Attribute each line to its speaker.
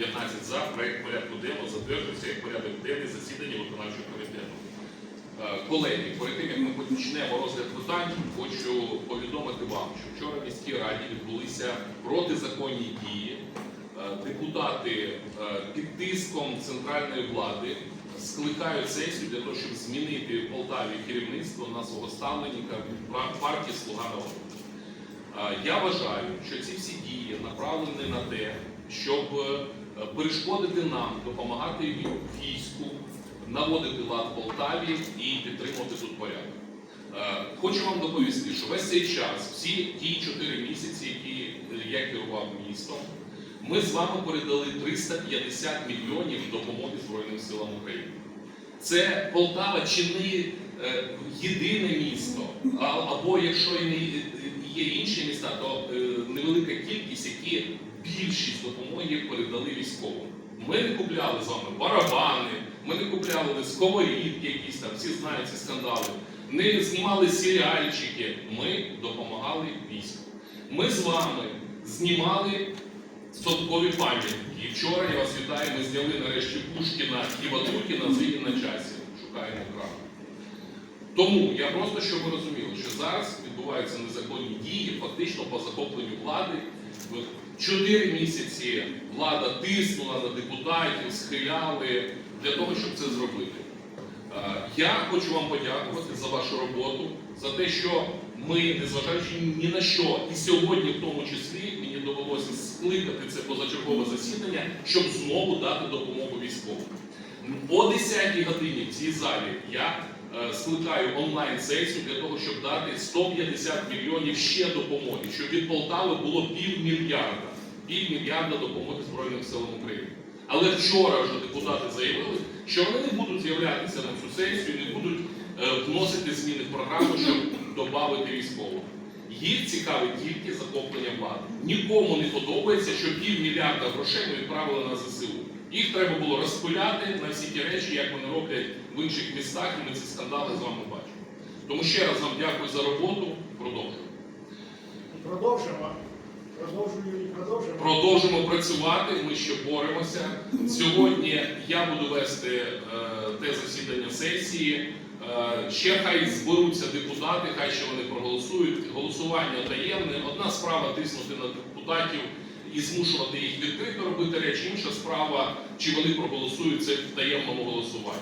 Speaker 1: 19 за проект порядку денного затверджується як порядок денний засідання виконавчого комітету. Е, Колеги, перед тим як ми почнемо розгляд питань, хочу повідомити вам, що вчора в міській раді відбулися протизаконні дії. Е, Депутати е, під тиском центральної влади скликають сесію для того, щоб змінити в Полтаві керівництво на свого ставленника партії Слуга народу. Я вважаю, що ці всі дії направлені на те, щоб е, перешкодити нам допомагати війську, наводити лад в Полтаві і підтримувати тут порядок. Е, Хочу вам доповісти, що весь цей час, всі ті чотири місяці, які е, я керував містом, ми з вами передали 350 мільйонів допомоги Збройним силам України. Це Полтава чи не єдине місто, або якщо і не є інші міста, то невелика кількість, які більшість допомоги передали військовим. Ми не купляли з вами барабани, ми не купляли сковорідки, якісь там, всі знають ці скандали, не знімали серіальчики. Ми допомагали війську. Ми з вами знімали Садкові пам'ятники. І вчора я вас вітаю, ми зняли нарешті Пушкіна і Ватутіна з на часі. Шукаємо крапку. Тому я просто щоб ви розуміли, що зараз відбуваються незаконні дії, фактично по захопленню влади. Чотири місяці влада тиснула на депутатів, схиляли для того, щоб це зробити. Е, Я хочу вам подякувати за вашу роботу, за те, що ми, незважаючи ні на що, і сьогодні, в тому числі, мені довелося скликати це позачергове засідання, щоб знову дати допомогу військовим. О 10-й годині в цій залі я скликаю онлайн-сесію для того, щоб дати 150 мільйонів ще допомоги, щоб від Полтави було півмільярда, півмільярда допомоги Збройним силам України. Але вчора вже депутати заявили, що вони не будуть з'являтися на цю сесію, не будуть е, вносити зміни в програму, щоб додати військових. Їх цікавить тільки захоплення влади. Нікому не подобається, що півмільярда грошей ми відправили на ЗСУ. Їх треба було розпиляти на всі ті речі, як вони роблять в інших містах, і ми ці скандали з вами бачимо. Тому ще раз вам дякую за роботу. Продовжуємо.
Speaker 2: Продовжимо. Продовжимо.
Speaker 1: Продовжимо працювати. Ми ще боремося. Сьогодні я буду вести е, те засідання сесії. Е, ще хай зберуться депутати, хай ще вони проголосують. Голосування таємне. Одна справа тиснути на депутатів і змушувати їх відкрито робити речі. Справа, чи вони проголосують це в таємному голосуванні.